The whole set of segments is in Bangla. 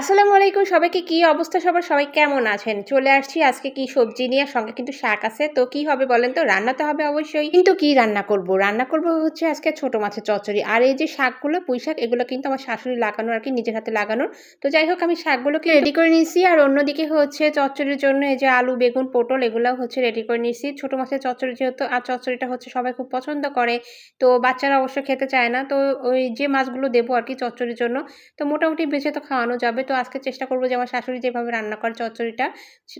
আসসালামু আলাইকুম, সবাইকে কি অবস্থা সবার? সবাই কেমন আছেন? চলে আসছি আজকে কি সবজি নিয়ে সঙ্গে কিন্তু শাক আছে। তো কি হবে বলেন তো? রান্না তো হবে অবশ্যই। কিন্তু কি রান্না করব? রান্না করব হচ্ছে আজকে ছোট মাছের চচ্চড়ি। আর এই যে শাকগুলো, পুঁই শাক, এগুলো কিন্তু আমার শাশুড়ি লাগানো আর কি, নিজের হাতে লাগানোর। তো যাই হোক, আমি শাকগুলোকে রেডি করে নিয়েছি। আর অন্যদিকে হচ্ছে চচ্চড়ির জন্য এই যে আলু, বেগুন, পটল এগুলো হচ্ছে রেডি করে নিয়েছি। ছোট মাছের চচ্চড়ি যেহেতু, আর চচ্চড়িটা হচ্ছে সবাই খুব পছন্দ করে। তো বাচ্চারা অবশ্য খেতে চায় না। তো ওই যে মাছগুলো দেবো আর কি চচ্চড়ির জন্য। তো মোটামুটি বেঁচে তো খাওয়ানো যাবে। তো আজকে চেষ্টা করব যে আমার শাশুড়ি যেভাবে রান্না করে চচ্চড়িটা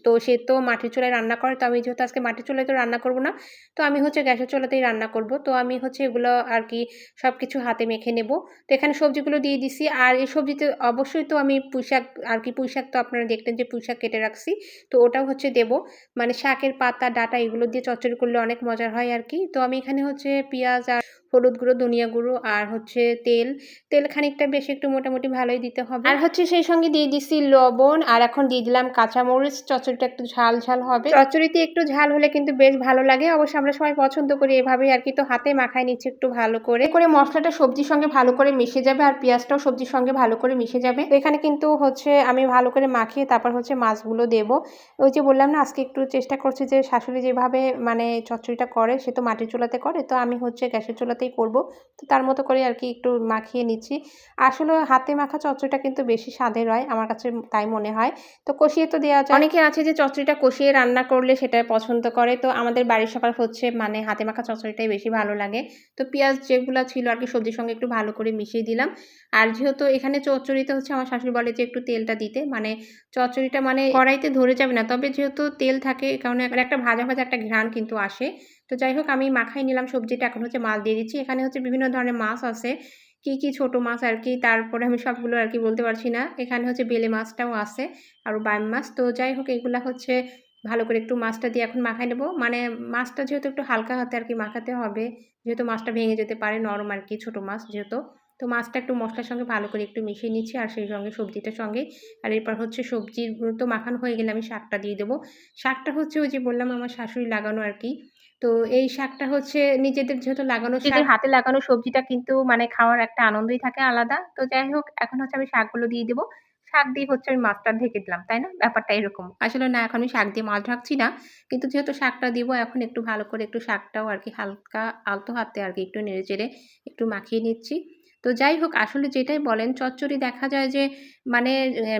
তো সে তো মাটির চুলায় রান্না করে, তো আমি যেহেতু আজকে মাটির চুলায় তো রান্না করব না, তো আমি হচ্ছে গ্যাসের চুলাতেই রান্না করব। তো আমি হচ্ছে এগুলো আর কি সব কিছু হাতে মেখে নেব। তো এখানে সবজিগুলো দিয়ে দিছি, আর এই সবজিতে অবশ্যই তো আমি পুঁইশাক, আর কি পুঁইশাক তো আপনারা দেখলেন যে পুঁইশাক কেটে রাখছি, তো ওটাও হচ্ছে দেব। মানে শাকের পাতা, ডাটা এগুলো দিয়ে চচ্চড়ি করলে অনেক মজার হয় আর কি। তো আমি এখানে হচ্ছে পেঁয়াজ আর হলুদ গুঁড়ো ধনিয়া গুঁড়ো আর হচ্ছে তেল। তেল খানিকটা বেশি একটু মোটামুটি ভালোই দিতে হবে। আর হচ্ছে সেই সঙ্গে দিয়ে দিচ্ছি লবণ আর এখন দিয়ে দিলাম কাঁচামরিচ। চচ্চড়িটা একটু ঝাল ঝাল হবে। চচ্চড়িতে একটু ঝাল হলে কিন্তু বেশ ভালো লাগে। অবশ্য আমরা সবাই পছন্দ করি এভাবেই আর কি। তো হাতে মাখায় নিচ্ছে একটু ভালো করে। করে মশলাটা সবজির সঙ্গে ভালো করে মিশে যাবে আর পেঁয়াজটাও সবজির সঙ্গে ভালো করে মিশে যাবে। তো এখানে কিন্তু হচ্ছে আমি ভালো করে মাখিয়ে তারপর হচ্ছে মাছগুলো দেব। ওই যে বললাম না আজকে একটু চেষ্টা করছি যে শাশুড়ি যেভাবে মানে চচ্চড়িটা করে সে তো মাটির চুলাতে করে। তো আমি হচ্ছে গ্যাসের চুলাতেই করব। তো তার মতো করে আর কি একটু মাখিয়ে নিচ্ছি। আসলে হাতে মাখা চচ্চড়িটা কিন্তু বেশি স্বাদের হয়, আমার কাছে তাই মনে হয়। তো কষিয়ে তো দেওয়া যায়। অনেকে আছে যে চচ্চড়িটা কষিয়ে রান্না করলে সেটা পছন্দ করে। তো আমাদের বাড়ির সবার হচ্ছে মানে হাতে মাখা চচ্চড়িটাই বেশি ভালো লাগে। তো পেঁয়াজ যেগুলো ছিল আর কি সবজির সঙ্গে একটু ভালো করে মিশিয়ে দিলাম। আর যেহেতু এখানে চচ্চড়িতে হচ্ছে আমার শাশুড়ি বলে যে একটু তেলটা দিতে মানে চচ্চড়িটা মানে কড়াইতে ধরে যাবে না। তবে যেহেতু তেল থাকে কারণ একটা ভাজা ভাজা একটা ঘ্রাণ কিন্তু আসে। তো যাই হোক, আমি মাখাই নিলাম সবজিটা। এখন হচ্ছে মাছ দিয়ে দিচ্ছি। এখানে হচ্ছে বিভিন্ন ধরনের মাছ আছে। কি কি ছোট মাছ আর কি, তারপরে আমি সবগুলো আর কি বলতে পারছি না। এখানে হচ্ছে বেলে মাছটাও আছে আর বাইম মাছ। তো যাই হোক, এগুলা হচ্ছে ভালো করে একটু মাছটা দিয়ে এখন মাখাই নেব। মানে মাছটা যেহেতু একটু হালকা হাতে আর কি মাখাতে হবে, যেহেতু মাছটা ভেঙে যেতে পারে, নরম আর কি ছোটো মাছ যেহেতু। তো মাছটা একটু মশলার সঙ্গে ভালো করে একটু মিশিয়ে নিচ্ছি আর সেই সঙ্গে সবজিটার সঙ্গে। আর এরপর হচ্ছে সবজির তো মাখানো হয়ে গেলে আমি শাকটা দিয়ে দেবো। শাকটা হচ্ছে ওই যে বললাম, আমার শাশুড়ি লাগানো আর কি। তো এই শাকটা হচ্ছে নিজেদের যেহেতু লাগানো নিজেদের হাতে লাগানো সবজিটা কিন্তু মানে খাওয়ার একটা আনন্দই থাকে আলাদা। তো যাই হোক এখন হচ্ছে আমি শাকগুলো দিয়ে দেবো। শাক দিয়ে হচ্ছে আমি মাছটা ঢেকে দিলাম তাই না? ব্যাপারটা এরকম। আসলে না এখন আমি শাক দিয়ে মাছ ঢাকছি না। কিন্তু যেহেতু শাকটা দিব এখন একটু ভালো করে একটু শাকটাও আর কি হালকা আলতো হাতে আর কি একটু নেড়ে চেড়ে একটু মাখিয়ে নিচ্ছি। তো যাই হোক, আসলে যেটাই বলেন, চচ্চড়ি দেখা যায় যে মানে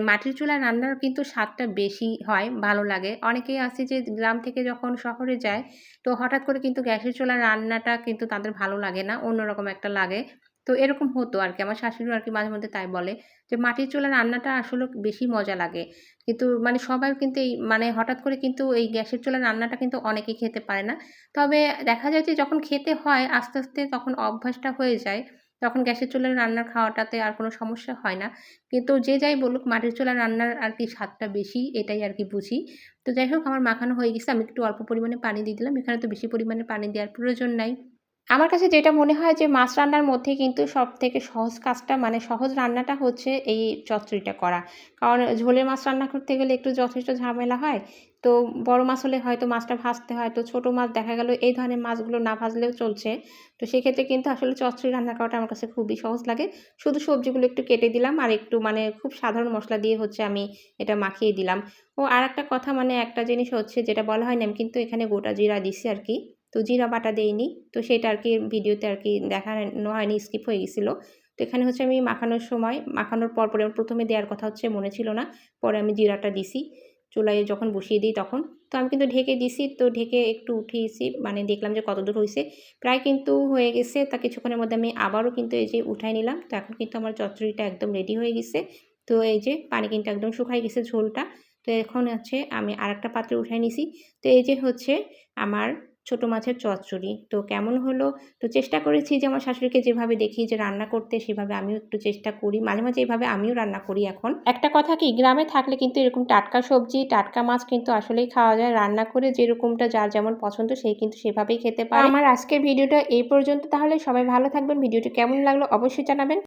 মাটির চুলায় রান্নার কিন্তু স্বাদটা বেশি হয়, ভালো লাগে। অনেকেই আছে যে, গ্রাম থেকে যখন শহরে যায়, তো হঠাৎ করে কিন্তু গ্যাসের চুলার রান্নাটা কিন্তু তাদের ভালো লাগে না, অন্যরকম একটা লাগে। তো এরকম হতো আর কি আমার শাশুড়ি আর কি মাঝে মধ্যে তাই বলে যে, মাটির চুলার রান্নাটা আসলে বেশি মজা লাগে। কিন্তু মানে সবাই কিন্তু এই মানে হঠাৎ করে কিন্তু এই গ্যাসের চুলার রান্নাটা কিন্তু অনেকেই খেতে পারে না। তবে দেখা যায় যে, যখন খেতে হয়, আস্তে আস্তে তখন অভ্যাসটা হয়ে যায়। তখন গ্যাসের চুলার রান্নার খাওয়াটাতে আর কোনো সমস্যা হয় না। কিন্তু যে যাই বলুক, মাটির চুলার রান্নার আর কি স্বাদটা বেশি, এটাই আর কি বুঝি। তো যাই হোক, আমার মাখানো হয়ে গেছে, আমি একটু অল্প পরিমাণে পানি দিয়ে দিলাম। এখানে তো বেশি পরিমাণে পানি দেওয়ার প্রয়োজন নাই। আমার কাছে যেটা মনে হয় যে মাছ রান্নার মধ্যে কিন্তু সব থেকে সহজ কাজটা মানে সহজ রান্নাটা হচ্ছে এই চচ্চড়িটা করা। কারণ ঝোলের মাছ রান্না করতে গেলে একটু যথেষ্ট ঝামেলা হয়। তো বড় মাছ হলে হয়তো মাছটা ভাজতে হয়, তো ছোটো মাছ দেখা গেল এই ধরনের মাছগুলো না ভাজলেও চলছে। তো সেক্ষেত্রে কিন্তু আসলে চচ্চড়ি রান্না করাটা আমার কাছে খুবই সহজ লাগে। শুধু সবজিগুলো একটু কেটে দিলাম আর একটু মানে খুব সাধারণ মশলা দিয়ে হচ্ছে আমি এটা মাখিয়ে দিলাম। ও আর একটা কথা মানে একটা জিনিস হচ্ছে যেটা বলা হয় না, আমি কিন্তু এখানে গোটা জিরা দিছি আর কি। তো জিরা বাটা দেইনি। তো সেটা আর কি ভিডিওতে আর কি দেখানো হয়নি, স্কিপ হয়ে গেছিল। তো এখানে হচ্ছে আমি মাখানোর সময়, মাখানোর পর পরে প্রথমে দেওয়ার কথা হচ্ছে মনে ছিল না, পরে আমি জিরাটা দিছি, চুলায় যখন বসিয়ে দিই তখন। তো আমি কিন্তু ঢেকে দিছি, তো ঢেকে একটু উঠিয়েছি মানে দেখলাম যে কত দূর হয়েছে প্রায় কিন্তু হয়ে গেছে, তা কিছুক্ষণের মধ্যে আমি আবারও কিন্তু এই যে উঠাই নিলাম, তো এখন কিন্তু আমার চচ্চড়িটা একদম রেডি হয়ে গেছে। তো এই যে পানি কিন্তু একদম শুকাই গেছে ঝোলটা। তো এখন হচ্ছে আমি আর একটা পাত্রে উঠাই নিছি। তো এই যে হচ্ছে আমার ছোট মাছের চচ্চড়ি। তো কেমন হলো? তো চেষ্টা করেছি যে আমার শাশুড়িকে যেভাবে দেখি যে রান্না করতে, সেভাবে আমিও একটু চেষ্টা করি। মাঝে মাঝে এইভাবে আমিও রান্না করি এখন। একটা কথা কি, গ্রামে থাকলে কিন্তু এরকম টাটকা সবজি, টাটকা মাছ কিন্তু আসলেই খাওয়া যায়। রান্না করে যেরকমটা যার যেমন পছন্দ সেই কিন্তু সেভাবেই খেতে পারে। আমার আজকের ভিডিওটা এই পর্যন্ত। তাহলে সবাই ভালো থাকবেন। ভিডিওটি কেমন লাগল অবশ্যই জানাবেন।